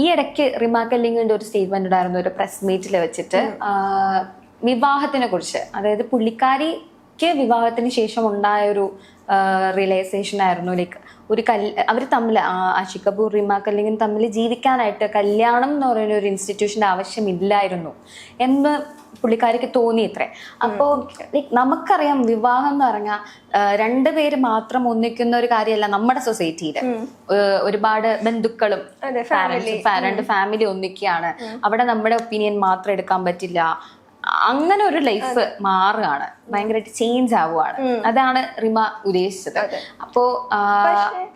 ഈ ഇടയ്ക്ക് റിമാ കല്ലിങ്ങിന്റെ ഒരു സ്റ്റേറ്റ്മെന്റ് ഉണ്ടായിരുന്നു ഒരു പ്രസ് മീറ്റിൽ വെച്ചിട്ട്. വിവാഹത്തിനെ കുറിച്ച്. അതായത് പുള്ളിക്കാരിക്ക് വിവാഹത്തിന് ശേഷം ഉണ്ടായ ഒരു റിയലൈസേഷൻ ആയിരുന്നു. ലൈക്ക് ഒരു കൽ അവർ തമ്മിൽ ആഷിക് കപൂർ റിമ തമ്മിൽ ജീവിക്കാനായിട്ട് കല്യാണം എന്ന് പറയുന്ന ഒരു ഇൻസ്റ്റിറ്റ്യൂഷന്റെ ആവശ്യമില്ലായിരുന്നു എന്ന് പുള്ളിക്കാരിക്ക് തോന്നി ഇത്രേ. അപ്പോൾ ലൈക്ക് നമുക്കറിയാം വിവാഹം എന്ന് പറഞ്ഞാൽ രണ്ട് പേര് മാത്രം ഒന്നിക്കുന്ന ഒരു കാര്യമല്ല നമ്മുടെ സൊസൈറ്റിയിൽ ഒരുപാട് ബന്ധുക്കളും രണ്ട് ഫാമിലി ഒന്നിക്കുകയാണ്. അവിടെ നമ്മുടെ ഒപ്പീനിയൻ മാത്രം എടുക്കാൻ പറ്റില്ല. അങ്ങനെ ഒരു ലൈഫ് മാറുകയാണ്. ഭയങ്കരമായിട്ട് ചേഞ്ച് ആവുകയാണ്. അതാണ് റിമ ഉദ്ദേശിച്ചത്. അപ്പോ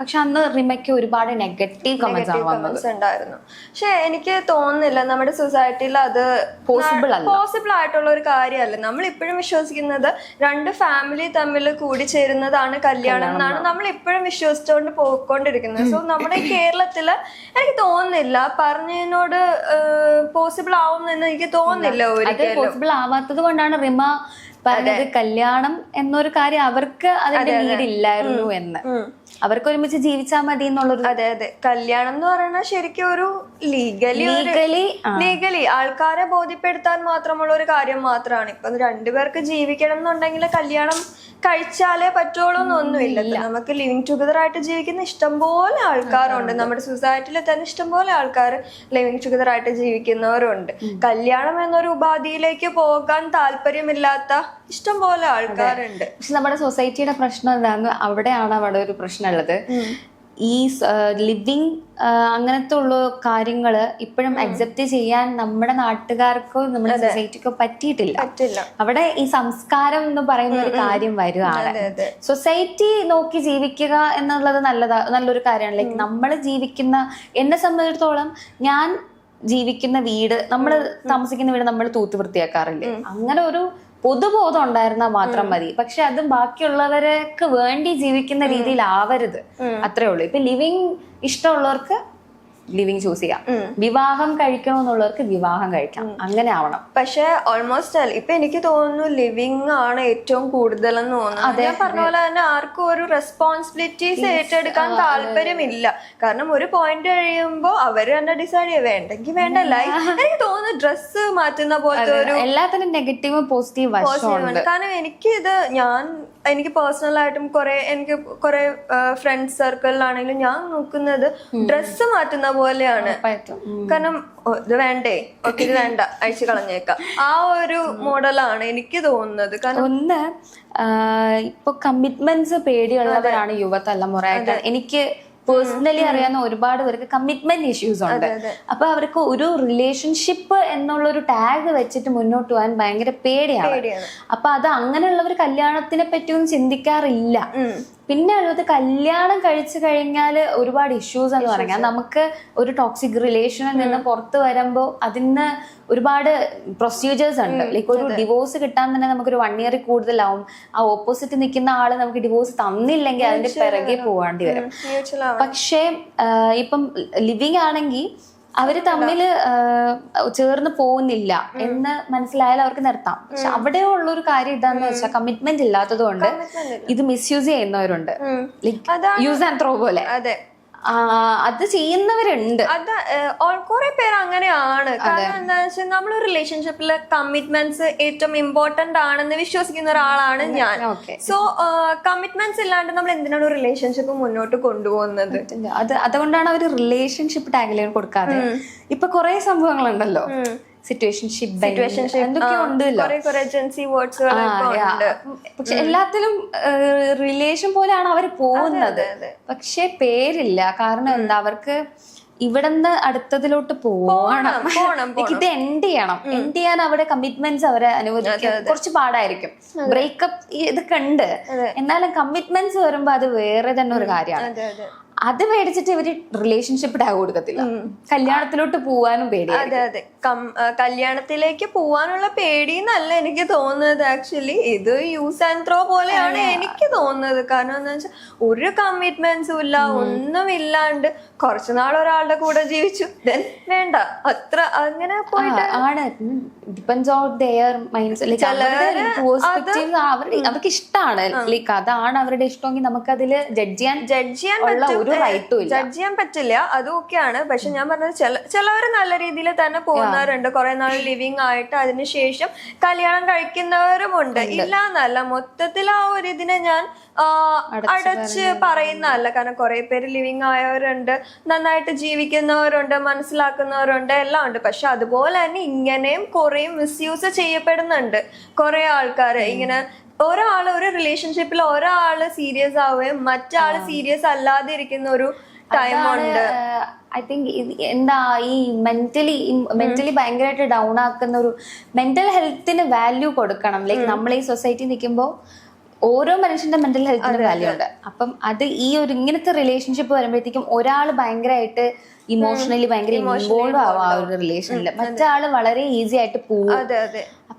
പക്ഷെ അന്ന് റിമയ്ക്ക് ഒരുപാട് നെഗറ്റീവ് കമന്റ്സ് ആണ് ഉണ്ടായിരുന്നു. പക്ഷെ എനിക്ക് തോന്നുന്നില്ല നമ്മുടെ സൊസൈറ്റിയിൽ അത് പോസിബിൾ അല്ല. പോസിബിൾ ആയിട്ടുള്ള ഒരു കാര്യമല്ല. നമ്മൾ ഇപ്പോഴും വിശ്വസിക്കുന്നത് രണ്ട് ഫാമിലി തമ്മിൽ കൂടിച്ചേരുന്നതാണ് കല്യാണം എന്നാണ് നമ്മൾ ഇപ്പോഴും വിശ്വസിച്ചുകൊണ്ട് പോയിക്കൊണ്ടിരിക്കുന്നത്. സോ നമ്മുടെ കേരളത്തിൽ എനിക്ക് തോന്നുന്നില്ല പറഞ്ഞതിനോട് പോസിബിൾ ആവുമെന്ന് എനിക്ക് തോന്നുന്നില്ല ഒരു ഒരിക്കലും. പോസിബിൾ ആവാത്തത് കൊണ്ടാണ് റിമ പറഞ്ഞത് കല്യാണം എന്നൊരു കാര്യം അവർക്ക് അതിന്റെ നീഡില്ലായിരുന്നു എന്ന്. അവർക്ക് ഒരുമിച്ച് ജീവിച്ചാൽ മതി എന്നുള്ളൊരു അതെ അതെ. കല്യാണം എന്ന് പറയുന്നത് ശരിക്കും ഒരു ലീഗലി ലീഗലി ലീഗലി ആൾക്കാരെ ബോധ്യപ്പെടുത്താൻ മാത്രമുള്ള ഒരു കാര്യം മാത്രമാണ് ഇപ്പൊ രണ്ടുപേർക്ക് ജീവിക്കണം എന്നുണ്ടെങ്കിൽ കല്യാണം കഴിച്ചാലേ പറ്റുള്ളൂ എന്നൊന്നുമില്ല. നമുക്ക് ലിവിങ് ടുഗദർ ആയിട്ട് ജീവിക്കുന്ന ഇഷ്ടംപോലെ ആൾക്കാരുണ്ട്. നമ്മുടെ സൊസൈറ്റിയിൽ തന്നെ ഇഷ്ടംപോലെ ആൾക്കാർ ലിവിങ് ടുഗദർ ആയിട്ട് ജീവിക്കുന്നവരുണ്ട്. കല്യാണം എന്നൊരു ഉപാധിയിലേക്ക് പോകാൻ താല്പര്യമില്ലാത്ത ഇഷ്ടംപോലെ ആൾക്കാരുണ്ട്. പക്ഷെ നമ്മുടെ സൊസൈറ്റിയുടെ പ്രശ്നം എന്താന്ന് അവിടെയാണ് അവിടെ ഒരു പ്രശ്നമുള്ളത്. ഈ ലിവിങ് അങ്ങനത്തെ ഉള്ള കാര്യങ്ങൾ ഇപ്പോഴും അക്സെപ്റ്റ് ചെയ്യാൻ നമ്മുടെ നാട്ടുകാർക്കോ നമ്മുടെ സൊസൈറ്റിക്കോ പറ്റിയിട്ടില്ല. അവിടെ ഈ സംസ്കാരം എന്ന് പറയുന്ന ഒരു കാര്യം വരുവാണ് സൊസൈറ്റി നോക്കി ജീവിക്കുക എന്നുള്ളത് നല്ലതാ നല്ലൊരു കാര്യമാണ്. ലൈക്ക് നമ്മൾ ജീവിക്കുന്ന എന്നെ സംബന്ധിച്ചിടത്തോളം ഞാൻ ജീവിക്കുന്ന വീട് നമ്മൾ താമസിക്കുന്ന വീട് നമ്മൾ തൂത്ത് വൃത്തിയാക്കാറില്ലേ. അങ്ങനെ ഒരു പൊതുബോധം ഉണ്ടായിരുന്നാൽ മാത്രം മതി. പക്ഷെ അത് ബാക്കിയുള്ളവർക്ക് വേണ്ടി ജീവിക്കുന്ന രീതിയിൽ ആവരുത് അത്രേ ഉള്ളൂ. ഇപ്പൊ ലിവിങ് ഇഷ്ടമുള്ളവർക്ക് ലിവിങ് ചൂസ് ചെയ്യാം. വിവാഹം കഴിക്കണം എന്നുള്ളവർക്ക് വിവാഹം കഴിക്കാം. അങ്ങനെ ആവണം. പക്ഷെ ഓൾമോസ്റ്റ് ഇപ്പൊ എനിക്ക് തോന്നുന്നു ലിവിങ് ആണ് ഏറ്റവും കൂടുതൽ എന്ന് തോന്നുന്നു ഞാൻ പറഞ്ഞ പോലെ തന്നെ ആർക്കും ഒരു റെസ്പോൺസിബിലിറ്റീസ് ഏറ്റെടുക്കാൻ താല്പര്യമില്ല കാരണം ഒരു പോയിന്റ് കഴിയുമ്പോ അവർ തന്നെ ഡിസൈഡ് ചെയ്യാം. വേണ്ടെങ്കിൽ വേണ്ടല്ല എനിക്ക് തോന്നുന്നു ഡ്രസ്സ് മാറ്റുന്ന പോലത്തെ ഒരു എല്ലാത്തിനും നെഗറ്റീവ് പോസിറ്റീവ്. കാരണം എനിക്ക് ഇത് ഞാൻ എനിക്ക് പേഴ്സണൽ ആയിട്ടും കുറെ എനിക്ക് കുറെ ഫ്രണ്ട് സർക്കിളിലാണെങ്കിലും ഞാൻ നോക്കുന്നത് ഡ്രസ്സ് മാറ്റുന്ന പോലെയാണ്. കാരണം ഇത് വേണ്ടേ? ഓക്കെ ഇത് വേണ്ട. അഴിച്ചു കളഞ്ഞേക്കാം. ആ ഒരു മോഡലാണ് എനിക്ക് തോന്നുന്നത്. കാരണം ഒന്ന് ഇപ്പൊ കമ്മിറ്റ്മെന്റ്സ് പേടിയുള്ളവരാണ് യുവതലമുറ. എനിക്ക് പേഴ്സണലി അറിയാവുന്ന ഒരുപാട് പേർക്ക് കമ്മിറ്റ്മെന്റ് ഇഷ്യൂസ് ഉണ്ട്. അപ്പൊ അവർക്ക് ഒരു റിലേഷൻഷിപ്പ് എന്നുള്ള ഒരു ടാഗ് വെച്ചിട്ട് മുന്നോട്ട് പോകാൻ ഭയങ്കര പേടിയാണ്. അപ്പൊ അത് അങ്ങനെയുള്ളവർ കല്യാണത്തിനെ പറ്റിയൊന്നും ചിന്തിക്കാറില്ല. പിന്നെ ഉള്ളത് കല്യാണം കഴിച്ചു കഴിഞ്ഞാൽ ഒരുപാട് ഇഷ്യൂസ് എന്ന് പറഞ്ഞാൽ നമുക്ക് ഒരു ടോക്സിക് റിലേഷനിൽ നിന്ന് പുറത്ത് വരുമ്പോൾ അതിന് ഒരുപാട് പ്രൊസീജിയേഴ്സ് ഉണ്ട്. ലൈക്ക് ഒരു ഡിവോഴ്സ് കിട്ടാൻ തന്നെ നമുക്കൊരു വൺ ഇയർ കൂടുതലാവും. ആ ഓപ്പോസിറ്റ് നിൽക്കുന്ന ആൾ നമുക്ക് ഡിവോഴ്സ് തന്നില്ലെങ്കിൽ അതിന്റെ പിറകെ പോകേണ്ടി വരും. പക്ഷേ ഇപ്പം ലിവിങ് ആണെങ്കിൽ അവർ തമ്മിൽ ചേർന്ന് പോകുന്നില്ല എന്ന് മനസ്സിലായാൽ അവർക്ക് നിർത്താം. പക്ഷെ അവിടെ ഉള്ള ഒരു കാര്യം ഇതാന്ന് വെച്ചാൽ കമ്മിറ്റ്മെന്റ് ഇല്ലാത്തത് കൊണ്ട് ഇത് മിസ്യൂസ് ചെയ്യുന്നവരുണ്ട്. ലൈക്ക് യൂസ് ആൻഡ് ത്രോ പോലെ. അതെ. അത് ചെയ്യുന്നവരുണ്ട്. അത് കുറെ പേര് അങ്ങനെയാണ്. കാരണം എന്താ വെച്ചാൽ നമ്മൾ റിലേഷൻഷിപ്പിൽ കമ്മിറ്റ്മെന്റ്സ് ഏറ്റവും ഇമ്പോർട്ടന്റ് ആണെന്ന് വിശ്വസിക്കുന്ന ഒരാളാണ് ഞാൻ. സോ കമ്മിറ്റ്മെന്റ്സ് ഇല്ലാണ്ട് നമ്മൾ എന്തിനാണ് റിലേഷൻഷിപ്പ് മുന്നോട്ട് കൊണ്ടുപോകുന്നത്? അത് അതുകൊണ്ടാണ് അവർ റിലേഷൻഷിപ്പ് ടാഗിലേക്ക് കൊടുക്കാതെ. ഇപ്പൊ കുറെ സംഭവങ്ങളുണ്ടല്ലോ. സിറ്റുവേഷൻഷിപ്പ് പക്ഷെ എല്ലാത്തിലും റിലേഷൻ പോലെയാണ് അവർ പോകുന്നത്. പക്ഷെ പേരില്ല. കാരണം എന്താ അവർക്ക് ഇവിടുന്ന് അടുത്തതിലോട്ട് പോകണം ഇത് എൻഡ് ചെയ്യണം. എൻഡ് ചെയ്യാൻ അവരുടെ കമ്മിറ്റ്മെന്റ്സ് അവരെ അനുവദിക്കുക കുറച്ച് പാടായിരിക്കും. ബ്രേക്കപ്പ് ഇതൊക്കെ ഉണ്ട്. എന്നാലും കമ്മിറ്റ്മെന്റ്സ് വരുമ്പോ അത് വേറെ തന്നെ ഒരു കാര്യമാണ്. അതെ മേടിച്ചിട്ട് ഇവർ റിലേഷൻഷിപ്പ് ടാഗ് കൊടുക്കത്തില്ല. കല്യാണത്തിലോട്ട് പോവാനും പേടി അതെ അതെ. കല്യാണത്തിലേക്ക് പോവാനുള്ള പേടി എന്നല്ല എനിക്ക് തോന്നുന്നത്. ആക്ച്വലി ഇത് യൂസ് ആൻഡ് ത്രോ പോലെയാണ് എനിക്ക് തോന്നുന്നത്. കാരണം എന്താ വെച്ചാൽ ഒരു കമ്മിറ്റ്മെന്റ്സും ഇല്ല ഒന്നും ഇല്ലാണ്ട് കുറച്ചു നാൾ ഒരാളുടെ കൂടെ ജീവിച്ചു. ദെൻ വേണ്ട. അത്ര അങ്ങനെ പോയിട്ട് ആണ്. Depends on their minds like അവർക്ക് ഇഷ്ടമാണ് ലൈക്ക് അതാണ് അവരുടെ ഇഷ്ടമെങ്കിൽ നമുക്കതിൽ ജഡ്ജ് ചെയ്യാൻ ജഡ്ജ് ചെയ്യാൻ ഒരു ഒരു റൈറ്റും ഇല്ല. ജഡ്ജ് ചെയ്യാൻ പറ്റില്ല. അത് ഓക്കെയാണ് പക്ഷെ ഞാൻ പറഞ്ഞത് ചില ചിലവർ നല്ല രീതിയിൽ തന്നെ പോകുന്നവരുണ്ട്. കുറെ നാൾ ലിവിങ് ആയിട്ട് അതിനുശേഷം കല്യാണം കഴിക്കുന്നവരുമുണ്ട് ഇല്ല എന്നല്ല. മൊത്തത്തിൽ ആ ഒരു ഇതിനെ ഞാൻ അടച്ച് പറയുന്നതല്ല. കാരണം കുറെ പേര് ലിവിങ് ആയവരുണ്ട്. നന്നായിട്ട് ജീവിക്കുന്നവരുണ്ട്. മനസ്സിലാക്കുന്നവരുണ്ട്. എല്ലാം ഉണ്ട്. പക്ഷെ അതുപോലെ തന്നെ ഇങ്ങനെയും കുറെ മിസ്യൂസ് ചെയ്യപ്പെടുന്നുണ്ട്. കുറെ ആൾക്കാര് ഇങ്ങനെ ഒരാൾ ഒരു റിലേഷൻഷിപ്പിൽ ഒരാൾ സീരിയസ് ആവുകയും മറ്റാൾ സീരിയസ് അല്ലാതെ ഇരിക്കുന്ന ഒരു ടൈമുണ്ട് ഐ തിങ്ക് എന്താ ഈ മെന്റലി മെന്റലി ഭയങ്കരമായിട്ട് ഡൗൺ ആക്കുന്ന ഒരു മെന്റൽ ഹെൽത്തിന് വാല്യൂ കൊടുക്കണം. ലൈക്ക് നമ്മൾ ഈ സൊസൈറ്റി നിൽക്കുമ്പോൾ ഓരോ മനുഷ്യന്റെ മെന്റൽ ഹെൽത്തിന് വാല്യൂ ഉണ്ട്. അപ്പം അത് ഈ ഒരു ഇങ്ങനത്തെ റിലേഷൻഷിപ്പ് വരുമ്പോഴത്തേക്കും ഒരാൾ ഭയങ്കരമായിട്ട് ഇമോഷണലി ഭയങ്കര ഇൻവോൾവ് ആവും ആ ഒരു റിലേഷനിൽ മറ്റാൾ വളരെ ഈസി ആയിട്ട് പോകും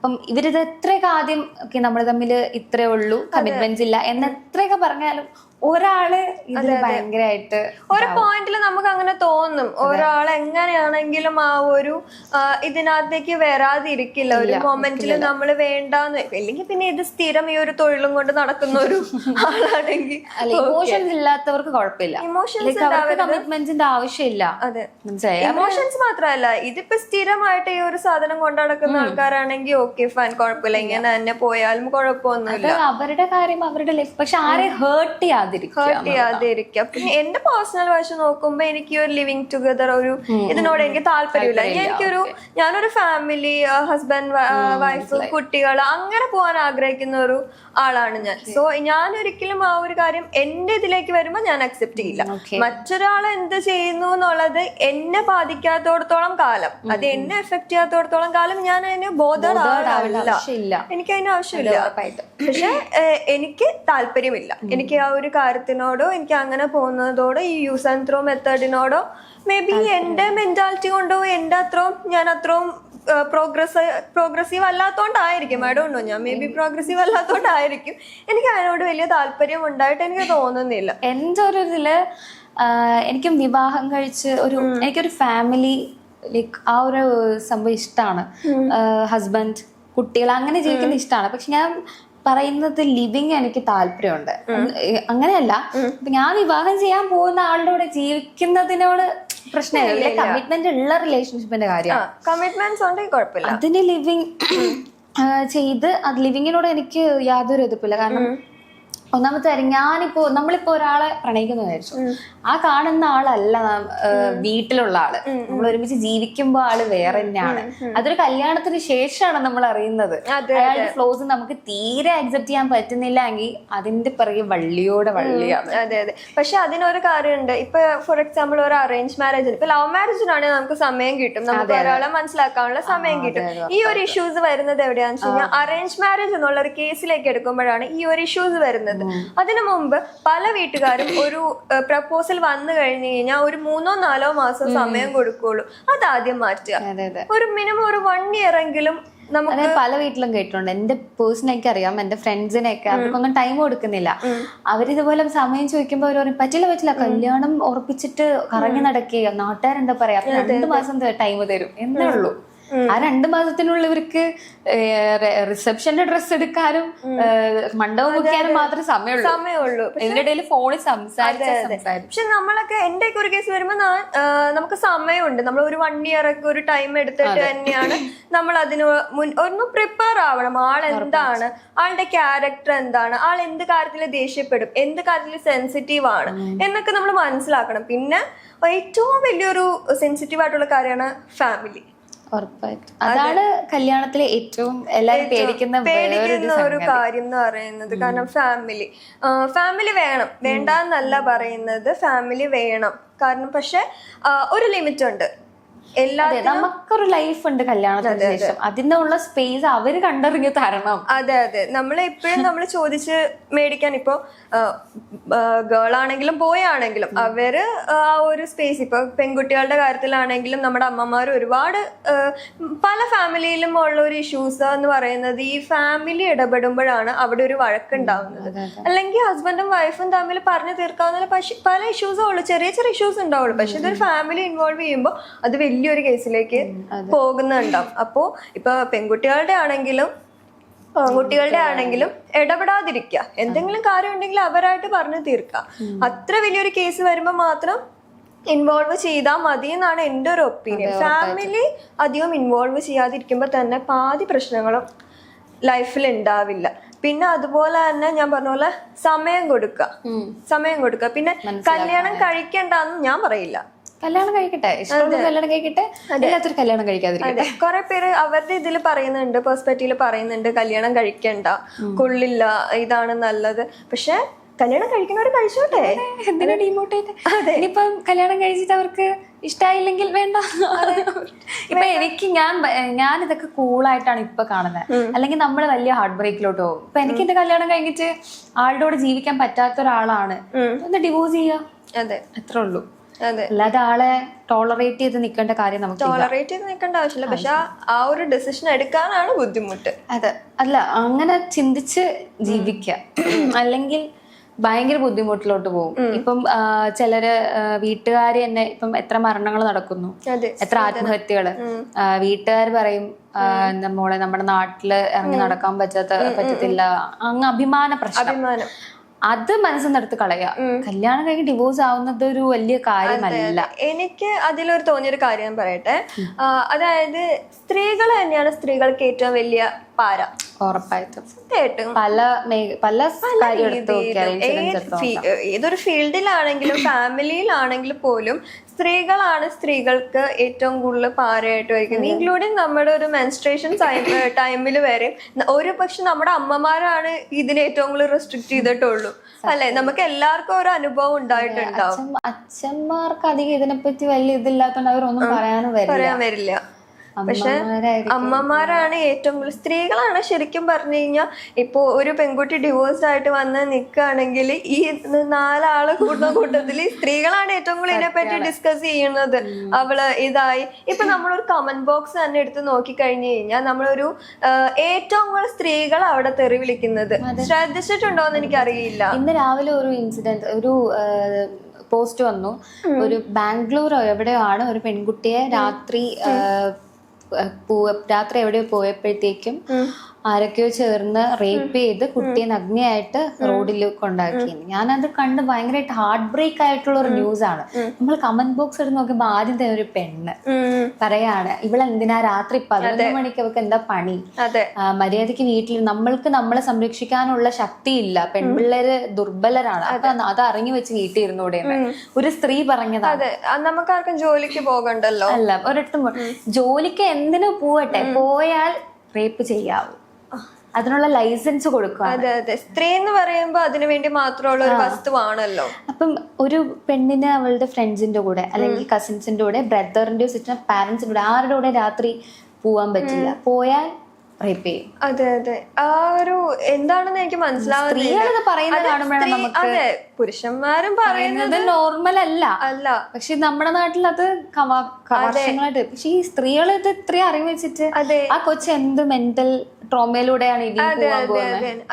അപ്പം ഇവരിത് എത്രയൊക്കെ ആദ്യം നമ്മൾ തമ്മിൽ ഇത്രേ ഉള്ളൂ കമ്മിറ്റ്മെന്റ്സ് ഇല്ല എന്ന് എത്രയൊക്കെ പറഞ്ഞാലും ഒരാൾ ഇതിൽ ഭയങ്കരമായിട്ട് ഒരു പോയിന്റിൽ നമുക്ക് അങ്ങനെ തോന്നും. ഒരാൾ എങ്ങനെയാണെങ്കിലും ആ ഒരു ഇതിനകത്തേക്ക് വരാതിരിക്കില്ല. ഒരു മൊമെന്റിൽ നമ്മൾ വേണ്ടാന്ന്. അല്ലെങ്കിൽ പിന്നെ ഇത് സ്ഥിരം ഈ ഒരു തൊഴിലും കൊണ്ട് നടക്കുന്ന ഒരു ആളാണെങ്കിൽ ഇമോഷൻസ് ഇല്ലാത്തവർക്ക് കുഴപ്പമില്ല. ഇമോഷൻസ് ആവശ്യമില്ല. അതെ. ഇമോഷൻസ് മാത്രമല്ല ഇതിപ്പോ സ്ഥിരമായിട്ട് ഈ ഒരു സാധനം കൊണ്ട് നടക്കുന്ന ആൾക്കാരാണെങ്കിൽ ഓക്കെ ഫാൻ കുഴപ്പമില്ല. ഇങ്ങനെ തന്നെ പോയാലും കുഴപ്പമൊന്നുമില്ല. അവരുടെ കാര്യം അവരുടെ ലൈഫ് പക്ഷെ ആരെ ഹേർട്ട് ചെയ്യാതെ ഇരിക്കുക പിന്നെ എന്റെ പേഴ്സണൽ വശം നോക്കുമ്പോ എനിക്ക് ഒരു ലിവിങ് ടുഗദർ ഒരു ഇതിനോട് എനിക്ക് താല്പര്യമില്ല. എനിക്കൊരു ഞാനൊരു ഫാമിലി ഹസ്ബൻഡ് വൈഫ് കുട്ടികൾ അങ്ങനെ പോകാൻ ആഗ്രഹിക്കുന്ന ഒരു ആളാണ് ഞാൻ. സോ ഞാൻ ഒരിക്കലും ആ ഒരു കാര്യം എന്റെ ഇതിലേക്ക് വരുമ്പോ ഞാൻ അക്സെപ്റ്റ് ചെയ്യില്ല. മറ്റൊരാൾ എന്ത് ചെയ്യുന്നു എന്നുള്ളത് എന്നെ ബാധിക്കാത്തോടത്തോളം കാലം അത് എന്നെ എഫക്ട് ചെയ്യാത്തോടത്തോളം കാലം ഞാൻ അതിന് ആവശ്യമില്ല. എനിക്ക് അതിന് ആവശ്യമില്ല. പക്ഷെ എനിക്ക് താല്പര്യമില്ല. എനിക്ക് ആ ഒരു കാര്യത്തിനോടോ എനിക്ക് അങ്ങനെ പോകുന്നതോടോ ഈ യൂസ് ആൻഡ് ത്രോ മെത്തേഡിനോടോ മേ ബി എന്റെ മെന്റാലിറ്റി കൊണ്ടോ എന്റെ അത്രയും ഞാൻ അത്രയും പ്രോഗ്രസ് പ്രോഗ്രസീവ് അല്ലാത്തോണ്ടായിരിക്കും. ഐ ഡോണ്ട് നോ ഞാൻ മേ ബി പ്രോഗ്രസീവ് അല്ലാത്തോണ്ടായിരിക്കും. എനിക്ക് അതിനോട് വലിയ താല്പര്യം ഉണ്ടായിട്ട് എനിക്ക് തോന്നുന്നില്ല. എന്റെ ഒരു ഇതിൽ എനിക്കും വിവാഹം കഴിച്ച് ഒരു എനിക്കൊരു ഫാമിലി ലൈക്ക് ആ ഒരു സംഭവം ഇഷ്ടമാണ് ഹസ്ബൻഡ് കുട്ടികൾ അങ്ങനെ ജീവിക്കുന്ന ഇഷ്ടമാണ് പക്ഷെ ഞാൻ പറയുന്നത് ലിവിങ് എനിക്ക് താല്പര്യമുണ്ട്. അങ്ങനെയല്ല. ഞാൻ വിവാഹം ചെയ്യാൻ പോകുന്ന ആളുടെ കൂടെ ജീവിക്കുന്നതിനോട് പ്രശ്നമില്ല. കമ്മിറ്റ്മെന്റ് ഉള്ള റിലേഷൻഷിപ്പിന്റെ കാര്യം കമ്മിറ്റ്മെന്റ്സ് ഉണ്ടെങ്കിൽ കുഴപ്പമില്ല. അതിന് ലിവിങ് ചെയ്ത് അത് ലിവിങ്ങിനോട് എനിക്ക് യാതൊരു എതിർപ്പില്ല കാരണം ഒന്നാമത്തെ കാര്യം ഞാനിപ്പോ നമ്മളിപ്പോ ഒരാളെ പ്രണയിക്കുന്നു വിചാരിച്ചു ആ കാണുന്ന ആളല്ല വീട്ടിലുള്ള ആൾ. നമ്മൾ ഒരുമിച്ച് ജീവിക്കുമ്പോ ആൾ വേറെ തന്നെയാണ്. അതൊരു കല്യാണത്തിന് ശേഷമാണ് നമ്മൾ അറിയുന്നത്. അയാളുടെ ഫ്ലോസ് നമുക്ക് തീരെ അക്സെപ്റ്റ് ചെയ്യാൻ പറ്റുന്നില്ല എങ്കിൽ അതിന്റെ പിറകെ വള്ളിയോടെ വള്ളിയാണ്. അതെ അതെ. പക്ഷെ അതിനൊരു കാര്യമുണ്ട്. ഇപ്പൊ ഫോർ എക്സാമ്പിൾ ഒരു അറേഞ്ച് മാരേജിന് ഇപ്പൊ ലവ് മാരേജിനാണെങ്കിൽ നമുക്ക് സമയം കിട്ടും. നമുക്ക് ഒരാളെ മനസ്സിലാക്കാനുള്ള സമയം കിട്ടും. ഈ ഒരു ഇഷ്യൂസ് വരുന്നത് എവിടെയാണെന്ന് വെച്ചാൽ കഴിഞ്ഞാൽ അറേഞ്ച് മാരേജ് എന്നുള്ള ഒരു കേസിലേക്ക് എടുക്കുമ്പോഴാണ് ഈ ഒരു ഇഷ്യൂസ് വരുന്നത്. അതിനു മുമ്പ് പല വീട്ടുകാരും ഒരു പ്രപ്പോസൽ വന്നു കഴിഞ്ഞു കഴിഞ്ഞാൽ ഒരു മൂന്നോ നാലോ മാസം സമയം കൊടുക്കുള്ളൂ. അതാദ്യം മാറ്റുക. ഒരു മിനിമം ഒരു വൺ ഇയർ എങ്കിലും നമുക്ക് പല വീട്ടിലും കേട്ടിട്ടുണ്ട്. എന്റെ പേഴ്സണൊക്കെ അറിയാം എന്റെ ഫ്രണ്ട്സിനെയൊക്കെ അവർക്കൊന്നും ടൈം കൊടുക്കുന്നില്ല. അവരിതുപോലെ സമയം ചോദിക്കുമ്പോൾ അവർ പറയും പറ്റില്ല പറ്റില്ല കല്യാണം ഉറപ്പിച്ചിട്ട് കറങ്ങി നടക്കുക നാട്ടുകാരെന്താ പറയാ? രണ്ടു മാസം ടൈം തരും. എന്നേ ഉള്ളൂ. ആ രണ്ട് മാസത്തിനുള്ളിൽ ഇവർക്ക് റിസപ്ഷന്റെ ഡ്രസ്സ് എടുക്കാനും മണ്ഡപം വയ്ക്കാനും മാത്രമേ സമയമുള്ളൂ. സമയമുള്ളൂ. എന്റെ ഇടയിൽ ഫോണിൽ സംസാരിച്ച സംസാരിച്ചു പക്ഷെ നമ്മളൊക്കെ എന്റെ ഒക്കെ ഒരു കേസ് വരുമ്പോ നമുക്ക് സമയമുണ്ട്. നമ്മൾ ഒരു വൺ ഇയർ ഒക്കെ ഒരു ടൈം എടുത്തിട്ട് തന്നെയാണ് നമ്മൾ അതിന് മുൻ ഒന്ന് പ്രിപ്പയർ ആവണം. ആൾ എന്താണ്? ആളുടെ ക്യാരക്ടർ എന്താണ്? ആൾ എന്ത് കാര്യത്തിൽ ദേഷ്യപ്പെടും? എന്ത് കാര്യത്തിൽ സെൻസിറ്റീവ് ആണ്? എന്നൊക്കെ നമ്മൾ മനസ്സിലാക്കണം. പിന്നെ ഏറ്റവും വലിയൊരു സെൻസിറ്റീവ് ആയിട്ടുള്ള കാര്യമാണ് ഫാമിലി ഉറപ്പായിട്ടും. അതാണ് കല്യാണത്തിലെ ഏറ്റവും എല്ലാവരും പേടിക്കുന്ന പേടിക്കുന്ന ഒരു കാര്യം എന്ന് പറയുന്നത് കാരണം ഫാമിലി. ഫാമിലി വേണം. വേണ്ട എന്നല്ല പറയുന്നത് ഫാമിലി വേണം. കാരണം പക്ഷെ ഒരു ലിമിറ്റ് ഉണ്ട് എല്ലാ നമുക്കൊരു ലൈഫ് ഉണ്ട് കല്യാണത്തിന് ശേഷം. അതിനുള്ള സ്പേസ് അവർ കണ്ടറിഞ്ഞ് തരണം. അതെ അതെ. നമ്മൾ എപ്പോഴും നമ്മൾ ചോദിച്ച് മേടിക്കാൻ ഇപ്പോ ഗേൾ ആണെങ്കിലും ബോയ് ആണെങ്കിലും അവർ ആ ഒരു സ്പേസ് ഇപ്പൊ പെൺകുട്ടികളുടെ കാര്യത്തിലാണെങ്കിലും നമ്മുടെ അമ്മമാർ ഒരുപാട് പല ഫാമിലിയിലും ഉള്ള ഒരു ഇഷ്യൂസ് എന്ന് പറയുന്നത് ഈ ഫാമിലി ഇടപെടുമ്പോഴാണ് അവിടെ ഒരു വഴക്കുണ്ടാവുന്നത് അല്ലെങ്കിൽ ഹസ്ബൻഡും വൈഫും തമ്മിൽ പറഞ്ഞു തീർക്കാവുന്ന പല ഇഷ്യൂസും ഉള്ളു. ചെറിയ ചെറിയ ഇഷ്യൂസ് ഉണ്ടാവുള്ളൂ. പക്ഷെ ഇതൊരു ഫാമിലി ഇൻവോൾവ് ചെയ്യുമ്പോൾ അത് വലിയൊരു കേസിലേക്ക് പോകുന്നുണ്ടാവും. അപ്പോ ഇപ്പൊ പെൺകുട്ടികളുടെ ആണെങ്കിലും കുട്ടികളുടെ ആണെങ്കിലും ഇടപെടാതിരിക്കുക. എന്തെങ്കിലും കാര്യം ഉണ്ടെങ്കിൽ അവരായിട്ട് പറഞ്ഞു തീർക്കുക. അത്ര വലിയൊരു കേസ് വരുമ്പോൾ മാത്രം ഇൻവോൾവ് ചെയ്താൽ മതി എന്നാണ് എന്റെ ഒരു ഒപ്പീനിയൻ. ഫാമിലി അധികം ഇൻവോൾവ് ചെയ്യാതിരിക്കുമ്പോൾ തന്നെ പാതി പ്രശ്നങ്ങളും ലൈഫിൽ ഉണ്ടാവില്ല പിന്നെ അതുപോലെ തന്നെ ഞാൻ പറഞ്ഞ പോലെ സമയം കൊടുക്കുക. സമയം കൊടുക്കുക. പിന്നെ കല്യാണം കഴിക്കണ്ടെന്ന് ഞാൻ പറയില്ല. കല്യാണം കഴിക്കട്ടെ? ഇഷ്ടമുള്ള കല്യാണം കഴിക്കട്ടെ? എല്ലാത്തൊരു കല്യാണം കഴിക്കാതിരിക്കട്ടെ. കുറെ പേര് അവരുടെ ഇതിൽ പറയുന്നുണ്ട് പെർസ്പെക്റ്റീവിൽ പറയുന്നുണ്ട് കല്യാണം കഴിക്കണ്ട കൊള്ളില്ല ഇതാണ് നല്ലത്. പക്ഷെ കല്യാണം കഴിക്കുന്നവർ കഴിച്ചോട്ടെ. എന്തിനാ ഡിമോട്ടേറ്റ് ഇനിയിപ്പം കല്യാണം കഴിച്ചിട്ട് അവർക്ക് ഇഷ്ടായില്ലെങ്കിൽ വേണ്ട. ഇപ്പൊ എനിക്ക് ഞാൻ ഞാൻ ഇതൊക്കെ കൂളായിട്ടാണ് ഇപ്പൊ കാണുന്നത്. അല്ലെങ്കിൽ നമ്മൾ വലിയ ഹാർട്ട് ബ്രേക്കിലോട്ട് പോകും. ഇപ്പൊ എനിക്ക് എന്റെ കല്യാണം കഴിഞ്ഞിട്ട് ആളുടെ കൂടെ ജീവിക്കാൻ പറ്റാത്ത ഒരാളാണ്. ഒന്ന് ഡിവോഴ്സ് ചെയ്യുക അതെ. അത്രേ ഉള്ളൂ. അല്ലാതെ ആളെ ടോളറേറ്റ് ചെയ്ത് നിൽക്കേണ്ട കാര്യം നമുക്ക് ടോളറേറ്റ് ചെയ്ത് നിൽക്കേണ്ട ആവശ്യമില്ല. പക്ഷെ ആ- ഒരു ഡെസിഷൻ എടുക്കാനാണ് ബുദ്ധിമുട്ട്. അതെ. അല്ല അങ്ങനെ ചിന്തിച്ച് ജീവിക്കുക അല്ലെങ്കിൽ ഭയങ്കര ബുദ്ധിമുട്ടിലോട്ട് പോകും. ഇപ്പം ചിലര് വീട്ടുകാർ തന്നെ ഇപ്പം എത്ര മരണങ്ങൾ നടക്കുന്നു. എത്ര ആത്മഹത്യകൾ. വീട്ടുകാർ പറയും നമ്മളെ നമ്മുടെ നാട്ടിൽ ഇറങ്ങി നടക്കാൻ പറ്റാത്ത പറ്റത്തില്ല. അങ്ങ് അഭിമാന പ്രശ്നം. അത് മനസ്സിൽ നിന്നെടുത്ത് കളയുക കല്യാണം കഴിഞ്ഞ് ഡിവോഴ്സ് ആവുന്നത് ഒരു വലിയ കാര്യമല്ല. എനിക്ക് അതിലൊരു തോന്നിയൊരു കാര്യം ഞാൻ പറയട്ടെ. അതായത് സ്ത്രീകൾ തന്നെയാണ് സ്ത്രീകൾക്ക് ഏറ്റവും വലിയ പാര. ഉറപ്പായിട്ടും. പല പല ഏതൊരു ഫീൽഡിലാണെങ്കിലും ഫാമിലിയിലാണെങ്കിലും പോലും സ്ത്രീകളാണ് സ്ത്രീകൾക്ക് ഏറ്റവും കൂടുതൽ പാരയായിട്ട് വരയ്ക്കുന്നത് ഇൻക്ലൂഡിങ് നമ്മുടെ ഒരു മെൻസ്ട്രേഷൻ ടൈമിൽ വരെ ഒരു പക്ഷെ നമ്മുടെ അമ്മമാരാണ് ഇതിനെ ഏറ്റവും കൂടുതൽ റെസ്ട്രിക്ട് ചെയ്തിട്ടുള്ളൂ. അല്ലെ? നമുക്ക് എല്ലാവർക്കും ഒരു അനുഭവം ഉണ്ടായിട്ടുണ്ടാവും. അച്ഛന്മാർക്ക് അധികം ഇതിനെപ്പറ്റി വലിയ ഇതില്ലാത്തോണ്ട് അവരൊന്നും വരില്ല. പറയാൻ വരില്ല. പക്ഷെ അമ്മമാരാണ് ഏറ്റവും കൂടുതൽ സ്ത്രീകളാണ് ശരിക്കും പറഞ്ഞു കഴിഞ്ഞാൽ ഇപ്പോ ഒരു പെൺകുട്ടി ഡിവോഴ്സ് ആയിട്ട് വന്ന് നിൽക്കുകയാണെങ്കിൽ ഈ നാലാൾ കൂടുന്ന കൂട്ടത്തിൽ സ്ത്രീകളാണ് ഏറ്റവും കൂടുതൽ ഇതിനെപ്പറ്റി ഡിസ്കസ് ചെയ്യുന്നത്. അവൾ ഇതായി. ഇപ്പൊ നമ്മളൊരു കമന്റ് ബോക്സ് തന്നെ എടുത്ത് നോക്കി കഴിഞ്ഞു കഴിഞ്ഞാൽ നമ്മളൊരു ഏറ്റവും കൂടുതൽ സ്ത്രീകൾ അവിടെ തെറി വിളിക്കുന്നത്. ശ്രദ്ധിച്ചിട്ടുണ്ടോ എന്ന് എനിക്കറിയില്ല. ഇന്ന് രാവിലെ ഒരു ഇൻസിഡന്റ് ഒരു പോസ്റ്റ് വന്നു. ഒരു ബാംഗ്ലൂരോ എവിടെയോ ആണ് ഒരു പെൺകുട്ടിയെ രാത്രി രാത്രി എവിടെ പോയപ്പോഴത്തേക്കും ആരൊക്കെയോ ചേർന്ന് റേപ്പ് ചെയ്ത് കുട്ടിയെ നഗ്നയായിട്ട് റോഡിൽ കൊണ്ടാക്കി ഞാനത് കണ്ട് ഭയങ്കരമായിട്ട് ഹാർട്ട് ബ്രേക്ക് ആയിട്ടുള്ള ഒരു ന്യൂസ് ആണ്. നമ്മൾ കമന്റ് ബോക്സ് എടുത്ത് നോക്കുമ്പോൾ ആദ്യം തന്നെ ഒരു പെണ്ണ് പറയാണ് ഇവളെന്തിനാ രാത്രി പതിനൊന്ന് മണിക്ക് അവൾക്ക് എന്താ പണി? മര്യാദയ്ക്ക് മര്യാദയ്ക്ക് വീട്ടിൽ നമ്മൾക്ക് നമ്മളെ സംരക്ഷിക്കാനുള്ള ശക്തിയില്ല. പെൺപിള്ളേര് ദുർബലരാണ്. അപ്പൊ അത്. അറിഞ്ഞു വെച്ച് വീട്ടിൽ ഇരുന്നൂടെ. ഒരു സ്ത്രീ പറഞ്ഞതാണ്. നമുക്ക് ആർക്കും നമുക്കാർക്കും ജോലിക്ക് പോകണ്ടല്ലോ? അല്ല ഒരിടത്തും ജോലിക്ക് എന്തിനു പോവട്ടെ. പോയാൽ റേപ്പ് ചെയ്യാവൂ. അതിനുള്ള ലൈസൻസ് കൊടുക്കുക അതെ അതെ. സ്ത്രീ എന്ന് പറയുമ്പോ അതിനു വേണ്ടി മാത്രമുള്ള ഒരു വസ്തുവാണല്ലോ. അപ്പം ഒരു പെണ്ണിന് അവളുടെ ഫ്രണ്ട്സിന്റെ കൂടെ അല്ലെങ്കിൽ കസിൻസിന്റെ കൂടെ ബ്രദറിന്റെ സിസ്റ്റർ പാരന്റ്സിന്റെ കൂടെ ആരുടെ കൂടെ രാത്രി പോവാൻ പറ്റില്ല. പോയാൽ റേപ്പ് ചെയ്യും. അതെ അതെ. ആ ഒരു എന്താണെന്ന് എനിക്ക് മനസ്സിലാവുന്നത് അതെ, പുരുഷന്മാരും പറയുന്നത് നോർമൽ അല്ല. അല്ല. പക്ഷെ നമ്മുടെ നാട്ടിൽ അത് കവ- ക- വർഷങ്ങളായിട്ട് പക്ഷെ ഈ സ്ത്രീകൾ ഇത് ഇത്രയും അറിവ് വെച്ചിട്ട് അതെ. ആ കൊച്ചു എന്ത് മെന്റൽ ട്രോമയിലൂടെയാണ്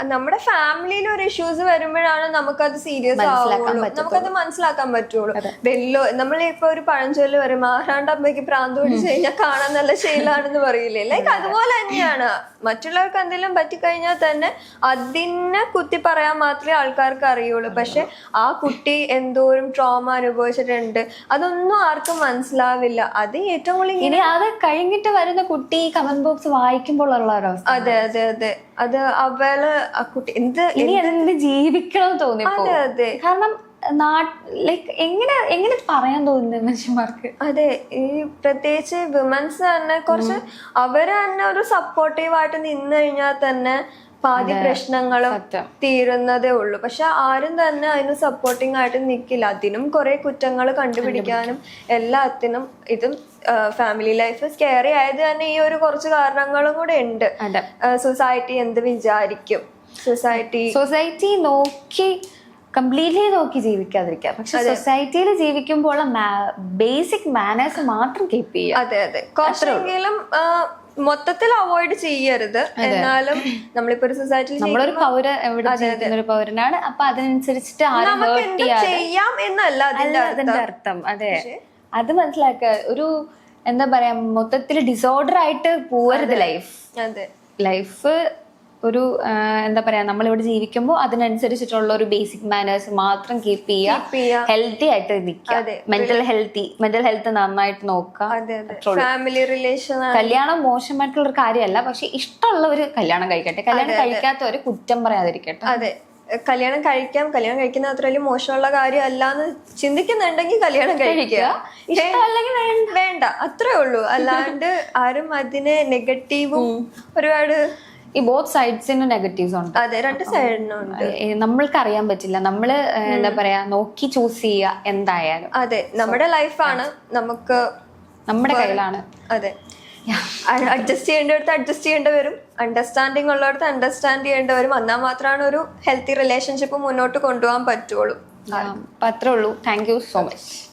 നമ്മുടെ ഫാമിലിയിൽ ഒരു ഇഷ്യൂസ് വരുമ്പോഴാണ് നമുക്കത് സീരിയസ് ആവുള്ളൂ. നമുക്കത് മനസ്സിലാക്കാൻ പറ്റുള്ളൂ. വെല്ലോ നമ്മളിപ്പോ ഒരു പഴഞ്ചൊല്ല് വരും ആറാണ്ടമ്മയ്ക്ക് പ്രാന്ത് പിടിച്ചു കഴിഞ്ഞാൽ കാണാൻ നല്ല ശീലാണെന്ന് പറയില്ലേ? ലൈക്ക് അതുപോലെ തന്നെയാണ്. മറ്റുള്ളവർക്ക് എന്തെങ്കിലും പറ്റിക്കഴിഞ്ഞാൽ തന്നെ അതിനെ കുത്തി പറയാൻ മാത്രമേ ആൾക്കാർക്ക് അറിയുള്ളൂ. പക്ഷെ ആ കുട്ടി എന്തോരം ട്രോമ അനുഭവിച്ചിട്ടുണ്ട്. അതൊന്നും ആർക്കും മനസ്സിലാവില്ല. അത് ഏറ്റവും കൂടുതൽ ഇനി അത് കഴിഞ്ഞിട്ട് വരുന്ന കുട്ടി കമന്റ് ബോക്സ് വായിക്കുമ്പോൾ ഉള്ള അവസ്ഥ. അതെ അതെ അതെ. അത് അവൾ ആ കുട്ടി എന്ത് ഇനി അതെന്ത് ജീവിക്കണം തോന്നി അതെ അതെ. കാരണം ലൈക്ക് എങ്ങനെ എങ്ങനെ പറയാൻ തോന്നുന്നത് മനുഷ്യന്മാർക്ക്? അതെ ഈ പ്രത്യേകിച്ച് വിമൻസ് തന്നെ കുറച്ച് അവർ തന്നെ ഒരു സപ്പോർട്ടീവ് ആയിട്ട് നിന്ന് കഴിഞ്ഞാൽ തന്നെ പാതി പ്രശ്നങ്ങളും തീരുന്നതേ ഉള്ളൂ. പക്ഷെ ആരും തന്നെ അതിന് സപ്പോർട്ടിങ് ആയിട്ട് നിൽക്കില്ല അതിനും കുറെ കുറ്റങ്ങൾ കണ്ടുപിടിക്കാനും എല്ലാത്തിനും ഇതും ഫാമിലി ലൈഫ് സ്കെയറി ആയത് തന്നെ ഈ ഒരു കുറച്ച് കാരണങ്ങളും കൂടെ ഉണ്ട്. സൊസൈറ്റി എന്ത് വിചാരിക്കും? സൊസൈറ്റി സൊസൈറ്റി നോക്കി കംപ്ലീറ്റ്ലി നോക്കി ജീവിക്കാതിരിക്കുക. പക്ഷെ സൊസൈറ്റിയിൽ ജീവിക്കുമ്പോൾ ബേസിക് മാനേഴ്സ് മാത്രം കീപ്പ് ചെയ്യുക. അതെ അതെ. കുറച്ചെങ്കിലും മൊത്തത്തിൽ അവോയ്ഡ് ചെയ്യരുത്. എന്നാലും നമ്മളിപ്പോ ഒരു സൊസൈറ്റിയിൽ നമ്മളൊരു പൗര എവിടെ ജീവിക്കുന്ന ഒരു പൗരനാണ്. അപ്പൊ അതിനനുസരിച്ചിട്ട് നമുക്ക് ചെയ്യാം എന്നല്ല അതിന്റെ അർത്ഥം. അതെ. അത് മനസ്സിലാക്കുക ഒരു എന്താ പറയാ മൊത്തത്തിൽ ഡിസോർഡർ ആയിട്ട് പോവരുത് ലൈഫ് ലൈഫ് ഒരു എന്താ പറയാ നമ്മളിവിടെ ജീവിക്കുമ്പോൾ അതിനനുസരിച്ചിട്ടുള്ള ഒരു ബേസിക് മാനേഴ്സ് മാത്രം കീപ്പ് ചെയ്യുക. ഹെൽത്തി ആയിട്ട് നിൽക്കുക. മെന്റൽ ഹെൽത്തി മെന്റൽ ഹെൽത്ത് നന്നായിട്ട് നോക്കുക. ഫാമിലി റിലേഷൻ കല്യാണം മോശമായിട്ടുള്ള ഒരു കാര്യമല്ല പക്ഷെ ഒരു കല്യാണം കഴിക്കട്ടെ. കല്യാണം കഴിക്കാത്ത ഒരു കുറ്റം പറയാതിരിക്കട്ടെ. അതെ. കല്യാണം കഴിക്കാം. കല്യാണം കഴിക്കുന്ന അത്ര വലിയ മോശമുള്ള കാര്യമല്ല എന്ന് ചിന്തിക്കുന്നുണ്ടെങ്കിൽ കല്യാണം കഴിക്കുക. ഇഷ്ടമല്ലെങ്കിൽ വേണ്ട. വേണ്ട. അത്രേ ഉള്ളൂ. അല്ലാണ്ട് ആരും അതിനെ നെഗറ്റീവും ഒരുപാട് ഈ ബോത്ത് സൈഡ്സിന് നെഗറ്റീവ്സ് ഉണ്ട്. അതെ രണ്ട് സൈഡിനുണ്ട് നമ്മൾക്ക് അറിയാൻ പറ്റില്ല. നമ്മൾ എന്താ പറയാ നോക്കി ചൂസ് ചെയ്യുക എന്തായാലും. അതെ നമ്മുടെ ലൈഫാണ് നമുക്ക് നമ്മുടെ കയ്യിലാണ്. അതെ. അഡ്ജസ്റ്റ് ചെയ്യേണ്ടടുത്ത് അഡ്ജസ്റ്റ് ചെയ്യേണ്ടി വരും. അണ്ടർസ്റ്റാൻഡിങ് ഉള്ളിടത്ത് അണ്ടർസ്റ്റാൻഡ് ചെയ്യേണ്ടി വരും. എന്നാൽ മാത്രമാണ് ഒരു ഹെൽത്തി റിലേഷൻഷിപ്പ് മുന്നോട്ട് കൊണ്ടുപോകാൻ പറ്റുള്ളൂ. അത്രേ ഉള്ളൂ. Thank you so much